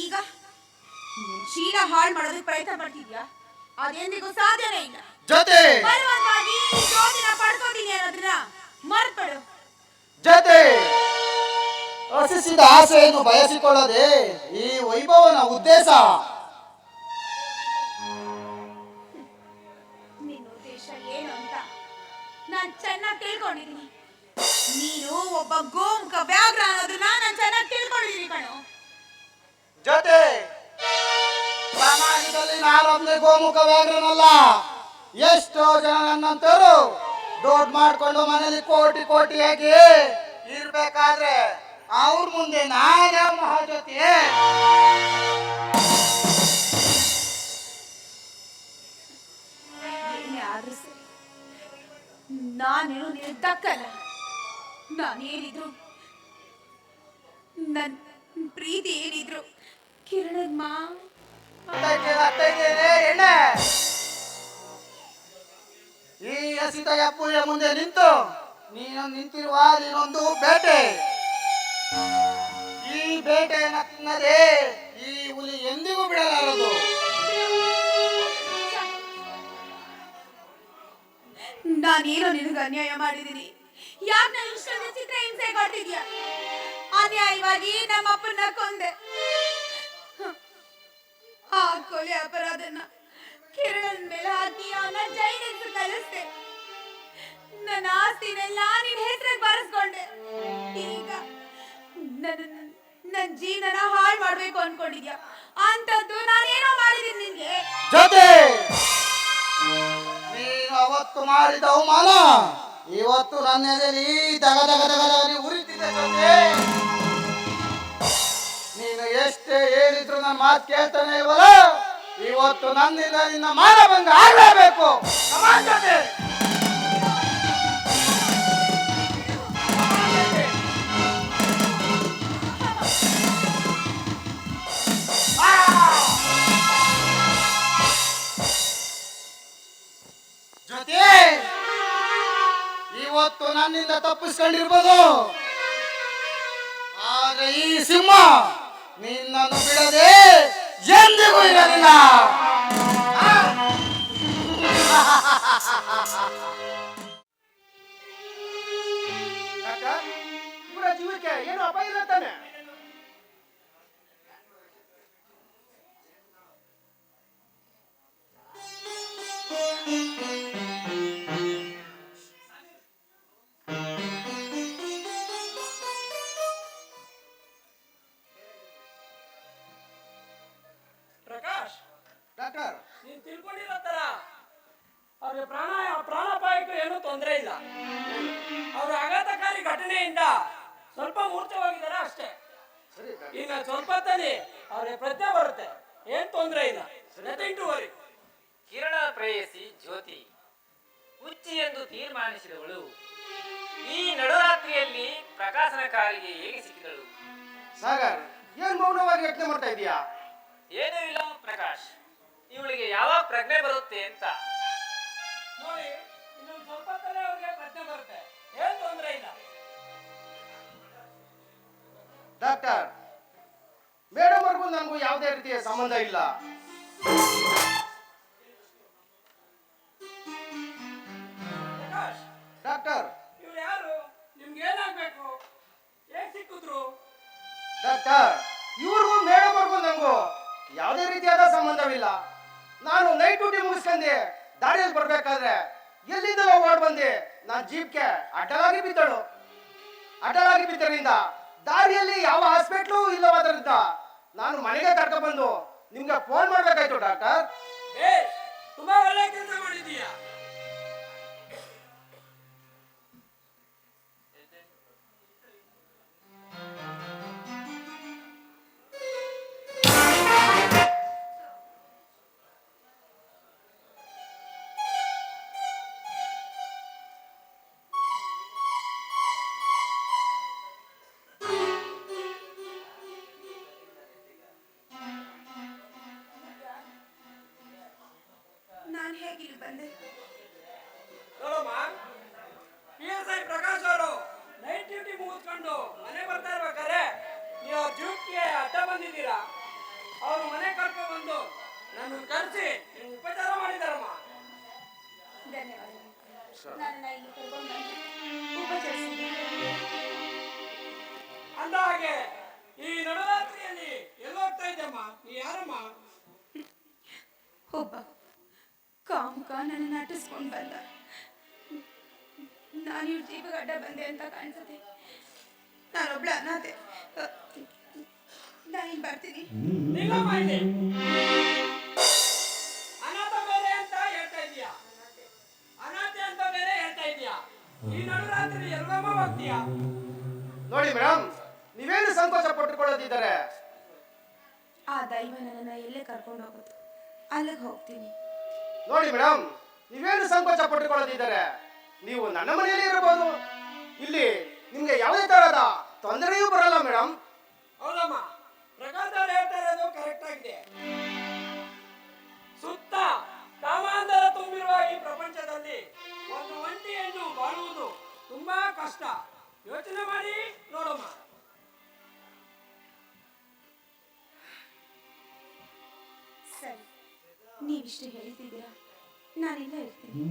ಈಗ ಶೀಲ ಹಾಳು ಮಾಡೋದಕ್ಕೆ ಪ್ರಯತ್ನ ಪಡ್ತಿದ್ಯಾ? ಅದೆಂದಿಗೂ ಸಾಧ್ಯನೇ ಇಲ್ಲ. ಜೊತೆ! ಪರವಾಗಿ ಜೋತಿನ ಪಡ್ಕೋತೀನಿ ಅನ್ನೋದನ್ನ ಮರ್ತ್ಬಿಡು. ಜೊತೆ ರಚಿಸಿದ ಆಸೆಯನ್ನು ಬಯಸಿಕೊಳ್ಳದೆ ಈ ವೈಭವನ ಉದ್ದೇಶ. ನಿನ್ನ ಉದ್ದೇಶ ಏನು ಅಂತ ನಾನ್ ಚೆನ್ನಾಗಿ ತಿಳ್ಕೊಂಡಿದ್ದೀನಿ. ನೀನು ಒಬ್ಬ ಗೋಮುಖ ವ್ಯಾಘ್ರ ಅನ್ನೋದನ್ನ ನಾನು ಚೆನ್ನಾಗಿ ತಿಳ್ಕೊಂಡಿದ್ದೀನಿ ಕಣೋ. ಜೊತೆ ಸಮಾಜದಲ್ಲಿ ನಾನೊಬ್ನೇ ಗೋಮುಖ ವ್ಯಾಘ್ರನಲ್ಲ. ಎಷ್ಟೋ ಜನ ನನ್ನಂತರು ದೊಡ್ಡ ಮಾಡ್ಕೊಂಡು ಮನೇಲಿ ಕೋಟಿ ಕೋಟಿಯಾಗಿ ಇರ್ಬೇಕಾದ್ರೆ ಅವ್ರ ಮುಂದೆ ನಾನೇ ಮಹಾಜ್ಯೋತಿ? ನಾನೇನು ನಿಂತಕ್ಕಲ್ಲ ದಕ್ಕಲ್ಲ ನಾನೇನಿದ್ರು ನನ್ ಪ್ರೀತಿ ಏನಿದ್ರು ಕಿರಣದ್ ಮಾ ಎಣ್ಣೆ. ಈ ಹಸಿದ ಪೂಜೆ ಮುಂದೆ ನಿಂತು ನೀನು ನಿಂತಿರುವ ನೀನೊಂದು ಬೇಟೆ. ಈ ಬೇಟೆ ನನ್ನದೇ, ಈ ಹುಲಿ ಎಂದಿಗೂ ಬಿಡಲಾರದು. ನಾನೇನು ನಿನಗೆ ಅನ್ಯಾಯ ಮಾಡಿದೀನಿ ಯಾಕೆ ನಾನು ಇಷ್ಟೊಂದು ಚಿತ್ರ ಹಿಂಸೆ ಕೊಡ್ತಿದ್ಯಾ? ಅನ್ಯಾಯವಾಗಿ ನಮ್ಮ ಅಪ್ಪನ ಕೊಂದೆ. ಆ ಕೊಲೆ ಅಪರಾಧನ. ಕಿರಣನ್ ಮೇಲೆ ಹಾಕಿ ಅವನ ಹೆಸರು ಕಲಿಸ್ದೆ ನನ್ನ ಆಸ್ತಿನೆಲ್ಲ ನಿನ್ನ ಹೆಸರಿಗೆ ಬರೆಸ್ಕೊಂಡೆ. ಈಗ ನನ್ನ ನನ್ನ ಜೀವನ ಹಾಳು ಮಾಡ್ಬೇಕು ಅನ್ಕೊಂಡಿದ್ಯಾ? ಅಂತದ್ದು ನಾನೇನೋ ಮಾಡಿದೀನಿ ನಿನ್ಗೆ. ಜೊತೆ! ನೀನು ಅವತ್ತು ಮಾಡಿದ ಅವಮಾನ, ಇವತ್ತು ನನ್ನ ಎದೆಯಲ್ಲಿ ದಗ ದಗ ದಗ ದಗನೆ ಉರಿತಿದೆ ಜೊತೆ. ನೀನು ಎಷ್ಟೇ ಹೇಳಿದ್ರು ನನ್ನ ಮಾತು ಕೇಳ್ತಾನೆ ಇಲ್ವಲ್ಲ? ಇವತ್ತು ನನ್ನಿಂದ ನಿನ್ನ ಮಾನ ಬಂದ ಆಗಲೇಬೇಕು. Come ಜೊತೆ ಜೊತೆ ಇವತ್ತು ನನ್ನಿಂದ ತಪ್ಪಿಸ್ಕೊಂಡಿರ್ಬೋದು. ಆದ್ರೆ ಈ ಸಿಂಹ ನಿನ್ನನ್ನು ಬಿಡದೆ ಎಂದಿಗೂ ಜೀವಕ್ಕೆ ಏನು ಅಪಾಯ ಇಲ್ಲ ಸ್ವಲ್ಪ ತಾನೇ ಅವ್ರಿಗೆ ಪ್ರಜ್ಞೆ ಬರುತ್ತೆ. ಏನ್ ತೊಂದರೆ ಇಲ್ಲ. ನಥಿಂಗ್ ಟು ವರಿ ಕಿರಣ ಪ್ರೇಯಸಿ ಜ್ಯೋತಿ ಹುಚ್ಚಿ ಎಂದು ತೀರ್ಮಾನಿಸಿದವಳು. ಈ ನಡುರಾತ್ರಿಯಲ್ಲಿ ಪ್ರಕಾಶನಕಾರಿಗೆ ಹೇಗೆ ಸಿಕ್ಕಿದಳು? ಸಾಗರ್ ಏನ್ ಮೌನವಾಗಿ ವ್ಯಕ್ತ ಮಾಡ್ತಾ ಇದೀಯಾ? ಏನೂ ಇಲ್ಲ ಪ್ರಕಾಶ್. ಇವಳಿಗೆ ಯಾವಾಗ ಪ್ರಜ್ಞೆ ಬರುತ್ತೆ ಅಂತ. ನೋಡಿ ಇನ್ನೊಂದು ಸ್ವಲ್ಪ ತಲೆ ಅವ್ರಿಗೆ ಪ್ರಜ್ಞೆ ಬರುತ್ತೆ. ಏನ್ ತೊಂದರೆ ಇಲ್ಲ. ಡಾಕ್ಟರ್ ಮೇಡಮ್ ಅವ್ರಿಗೂ ನನಗೂ ಯಾವುದೇ ರೀತಿಯ ಸಂಬಂಧ ಇಲ್ಲ. ಡಾಕ್ಟರ್. ಇವ್ರು ಯಾರು? ನಿಮ್ಗೆ ಏನಾಗ್ಬೇಕು? ಹೇಗ್ ಸಿಕ್ಕಿದ್ರು? ಡಾಕ್ಟರ್ ಇವ್ರಿಗೂ ಮೇಡಮ್ ಅವ್ರಿಗೂ ನನಗೂ ಯಾವುದೇ ರೀತಿಯಾದ ಸಂಬಂಧವಿಲ್ಲ. ನಾನು ನೈಟ್ ಡ್ಯೂಟಿ ಮುಗಿಸ್ಕೊಂಡೆ ದಾರಿಯಲ್ಲಿ ಬರ್ಬೇಕಾದ್ರೆ ಎಲ್ಲಿಂದಲೋ ಓಡ್ ಬಂದೆ. ನಾನು ಜೀಪ್ಗೆ ಅಡ್ಡಲಾಗಿ ಬಿದ್ದಳು. ಅಡ್ಡಲಾಗಿ ಬಿದ್ದರಿಂದ ದಾರಿಯಲ್ಲಿ ಯಾವ ಹಾಸ್ಪಿಟ್ಲು ಇಲ್ಲವಾದ್ರಿಂದ ನಾನು ಮನೆಗೆ ಕರ್ಕೊಂಡ್ಬಂದು ನಿಮ್ಗೆ ಫೋನ್ ಮಾಡ್ಬೇಕಾಯ್ತು ಡಾಕ್ಟರ್? ತುಂಬಾ ಒಳ್ಳೆ ಕೆಲಸ ಮಾಡಿದೀಯಾ ಈ ನಡರಾತ್ರಿಯಲ್ಲಿ ಎಲ್ಲೋಗ್ತಾ ಇದ್ದಮ್ಮ ನೀ ಯಾರಮ್ಮ? ಒಬ್ಬ ಕಾಮಕ ನನ್ನ ನಟಿಸ್ಕೊಂಡು ಬಂದ. ನಾನು ಇವ್ರ ಅಡ್ಡ ಬಂದೆ ಅಂತ ಕಾಣಿಸುತ್ತೆ. ನಾನೊಬ್ಳ ಅನಾಥೆ. ನಾನು ಬರ್ತೀನಿ. ಪಟ್ಟುಕೊಳ್ಳೋದಿದ್ದಾರೆ ಆ ದೈವ ಇಲ್ಲೇ ಎಲ್ಲೇ ಕರ್ಕೊಂಡು ಹೋಗುತ್ತೆ ಅಲ್ಲಿಗೆ ಹೋಗ್ತೀನಿ. ನೋಡಿ ಮೇಡಮ್ ನೀವೇನು ಸಂಕೋಚ ಪಟ್ಟುಕೊಳ್ಳದಿದ್ದಾರೆ ನೀವು ನನ್ನ ಮನೆಯಲ್ಲಿ ಇರಬಹುದು. ಇಲ್ಲಿ ನಿಮ್ಗೆ ಯಾವುದೇ ತರಹದ ತೊಂದರೆಯೂ ಬರಲ್ಲ ಮೇಡಮ್ ಹೌದಮ್ಮ ಪ್ರಕಾಶ್ ಅವ್ರು ಹೇಳ್ತಾ ಇರೋದು ಕರೆಕ್ಟ್ ಆಗಿದೆ. ಸುತ್ತ ಕಾಮಾಂಧರ ತುಂಬಿರುವ ಈ ಪ್ರಪಂಚದಲ್ಲಿ ಒಂದು ಒಂಟಿ ಹೆಣ್ಣು ಬಾಳುವುದು ತುಂಬಾ ಕಷ್ಟ. ಯೋಚನೆ ಮಾಡಿ ನೋಡಮ್ಮ. ಸರಿ. ನೀವಿಷ್ಟು ಹೇಳ್ತಿದ್ದೀರಾ? ನಾನಿಲ್ಲ ಇರ್ತೀನಿ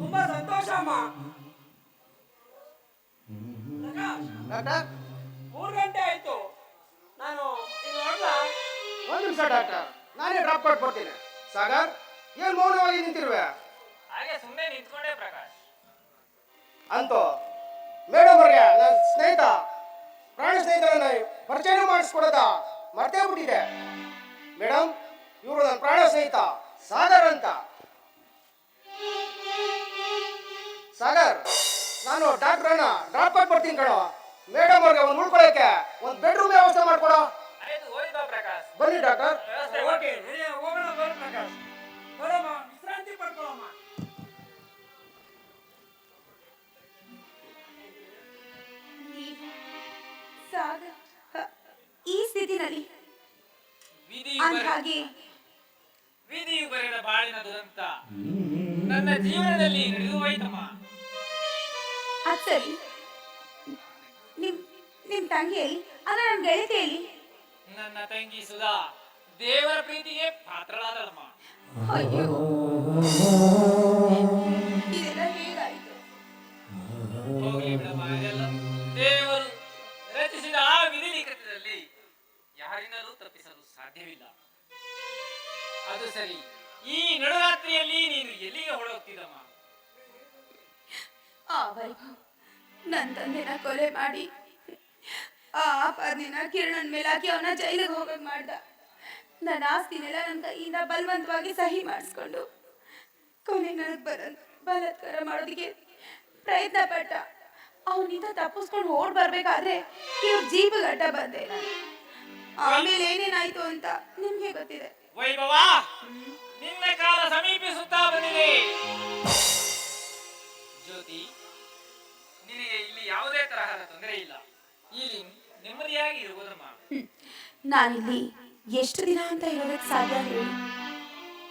ತುಂಬಾ ಸಂತೋಷ ಅಮ್ಮ. ಪ್ರಕಾಶ್ ಡಾಕ್ಟರ್? ಮೂರು ಗಂಟೆ ಆಯ್ತು. ನಾನು ಇನ್ನು ಹೊರಡ್ಲಾ? ಒಂದು ನಿಮಿಷ ಡಾಕ್ಟರ್. ನಾನೇ ಡ್ರಾಪ್ ಕೊಟ್ಬಿಡ್ತೀನಿ ಸಾಗರ್ ಏನ್ ಮೌನವಾಗಿ ನಿಂತಿರುವೆ? ಹಾಗೆ ಸುಮ್ಮನೆ ನಿಂತ್ಕೊಂಡೆ ಪ್ರಕಾಶ್. ಅಂತೂ ಮೇಡಮ್ ಅವ್ರಿಗೆ ನನ್ನ ಸ್ನೇಹಿತ ಪ್ರಾಣ ಸ್ನೇಹಿತರನ್ನ ಪರಿಚಯ ಮಾಡಿಸ್ಕೊಡೋದ? ಮರ್ತೇ ಬಿಟ್ಟಿದೆ ಮೇಡಮ್ ಇವರು ಪ್ರಾಣ ಸಹಿತ ಸಾಗರ್ ಅಂತ ಸಾಗರ್ ನಾನು ಡಾಕ್ಟರ್ ಅಣ್ಣ ಡ್ರಾಪ್ ಬರ್ತೀನಿ ಕಣೋ. ಮೇಡಮ್ ಅವ್ರಿಗೆ ಒಂದು ಉಳ್ಕೊಳಕ್ಕೆ ಒಂದು ಬೆಡ್ರೂಮ್ ವ್ಯವಸ್ಥೆ ಮಾಡ್ಕೊಡೋ. ಬನ್ನಿ ಡಾಕ್ಟರ್. ಈ ಸ್ಥಿತಿನಲ್ಲಿ ಹಾಗೆ ಬರೆದ ಬಾಳಿನ ದುರಂತ. ನನ್ನ ಜೀವನದಲ್ಲಿ ನಡೆದು ಹೋಯ್ತಮ್ಮ. ಅದ್ ಸರಿ ನಿಮ್ ನಿಮ್ ತಂಗಿಯಲ್ಲಿ ಅಲ್ಲ ನನ್ನ ಗೆಳತಿಯಲ್ಲಿ ನನ್ನ ತಂಗಿ ಸುಧಾ ದೇವರ ಪ್ರೀತಿಗೆ ಪಾತ್ರಳಾದಳಮ್ಮ. ಅಯ್ಯೋ. ಇದೆಲ್ಲ ಹೇಗಾಯಿತು? ಹೋಗ್ಲಿ ಬಿಡಮ್ಮ ಇದೆಲ್ಲ ದೇವರು ರಚಿಸಿದ ಆ ವಿಧಿ ಲಿಖಿತದಲ್ಲಿ ಯಾರಿಂದಲೂ ತಪ್ಪಿಸಲು ಸಾಧ್ಯವಿಲ್ಲ. ಅದು ಸರಿ. ಈ ನಡುರಾತ್ರಿಯಲ್ಲಿ ನೀನು ಎಲ್ಲಿಗೆ ಹೊರಡೋಗ್ತಿದ್ದಮ್ಮ ಆ ವೈಭವ್ ನನ್ನ ತಂದೆನ ಕೊಲೆ ಮಾಡಿ ಆ ಆಪಾದನೆನ ಕಿರಣನ್ ಮೇಲೆ ಹಾಕಿ ಅವನ ಜೈಲಿಗೆ ಹೋಗಕ್ ಮಾಡ್ದ. ನನ್ನ ಆಸ್ತಿನೆಲ್ಲ ನನ್ನ ಕೈಯಿಂದ ಬಲವಂತವಾಗಿ ಸಹಿ ಮಾಡಿಸ್ಕೊಂಡು ಕೊನೆ ನನಗೆ ಬರ ಬಲಾತ್ಕಾರ ಮಾಡೋದಕ್ಕೆ ಪ್ರಯತ್ನ ಪಟ್ಟ. ಅವನಿಂದ ತಪ್ಪಿಸ್ಕೊಂಡು ಓಡ್ ಬರ್ಬೇಕಾದ್ರೆ ಇವ್ರ ಜೀಪಗಡ್ಡ ಬಂದೆ ಆಮೇಲೆ ಏನೇನಾಯ್ತು ಅಂತ ನಿಮ್ಗೆ ಗೊತ್ತಿದೆ. ವೈಭವ! ನಿನ್ನ ಕಾಲ ಸಮೀಪಿಸುತ್ತಾ ಬಂದಿದೆ. ಜ್ಯೋತಿ ನಿನಗೆ ಇಲ್ಲಿ ಯಾವುದೇ ತರಹದ ತೊಂದರೆ ಇಲ್ಲ. ಇಲ್ಲಿ ನೆಮ್ಮದಿಯಾಗಿ ಇರುವುದಮ್ಮ ನಾನು ನಾನಿಲ್ಲಿ ಎಷ್ಟು ದಿನ ಅಂತ ಹೇಳೋದಕ್ಕೆ ಸಾಧ್ಯ ಹೇಳಿ.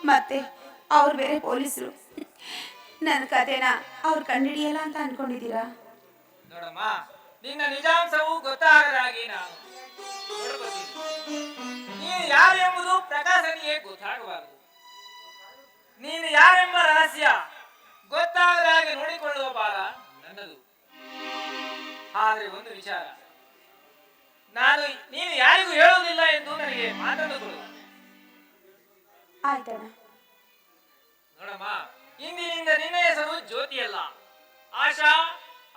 ಮತ್ತೆ ಅವ್ರು ಬೇರೆ ಪೊಲೀಸರು. ನನ್ನ ಕತೆನ ಅವ್ರು ಕಂಡಿಡಿಯಲ್ಲ ಅಂತ ಅನ್ಕೊಂಡಿದ್ದೀರಾ? ನೋಡಮ್ಮ ನಿನ್ನ ನಿಜಾಂಶವು ಗೊತ್ತಾಗದಾಗಿ ನಾನು ನೀನು ಯಾರು ಎಂಬುದು ಪ್ರಕಾಶನಿಗೆ ಗೊತ್ತಾಗಬಾರದು. ನೀನು ಯಾರೆಂಬ ರಹಸ್ಯ ಗೊತ್ತಾಗದ ಹಾಗೆ ನೋಡಿಕೊಳ್ಳುವ ಭಾರ ನನ್ನದು. ಆದರೆ ಒಂದು ವಿಚಾರ. ನಾನು ನೀನು ಯಾರಿಗೂ ಹೇಳುವುದಿಲ್ಲ ಎಂದು ನನಗೆ ಮಾತನ್ನು ಕೊಡು. ಆಯ್ತಣ್ಣ. ನೋಡಮ್ಮ ಇಂದಿನಿಂದ ನಿನ್ನ ಹೆಸರು ಜ್ಯೋತಿಯಲ್ಲ ಆಶಾ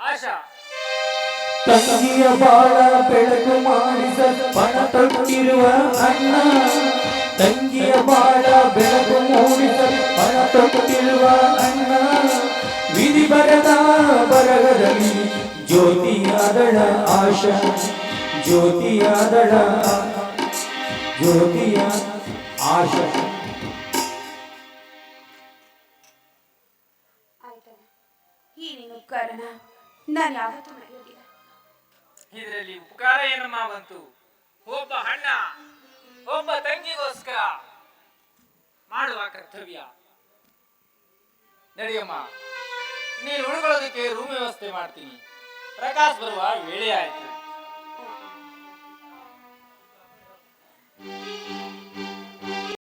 ಆಶಾ. ತಂಗಿಯ ಬಾಳ ಬೆಳಕು ಮಾಡಿಸ ಪಣ ತೊಟ್ಟಿರುವ ಅಣ್ಣ. ತಂಗಿಯ ಬಾಳ ಬೆಳಕು ಮೂಡಿಸ ತೊಟ್ಟಿರುವ ಅಣ್ಣ ವಿಧಿ ಬರದ ಬರಗದಲ್ಲಿ ಜ್ಯೋತಿಯಾದಳ ಆಶ ಜ್ಯೋತಿಯಾದಳ ಜ್ಯೋತಿಯ ಆಶ. ನಿನ್ನ ಉಪಕಾರನ ನಾನು ಯಾವತ್ತೂ ಮರೆಯೋದಿಲ್ಲ ಇದರಲ್ಲಿ ಉಪಕಾರ ಏನಮ್ಮ ಬಂತು ಒಬ್ಬ ಅಣ್ಣ ಒಬ್ಬ ತಂಗಿಗೋಸ್ಕರ ಮಾಡುವ ಕರ್ತವ್ಯ. ನಡಿಯಮ್ಮ. ನೀನು ಉಳ್ಕೊಳ್ಳೋದಕ್ಕೆ ರೂಮ್ ವ್ಯವಸ್ಥೆ ಮಾಡ್ತೀನಿ. ಪ್ರಕಾಶ್ ಬರುವ ವೇಳೆ ಆಯ್ತು.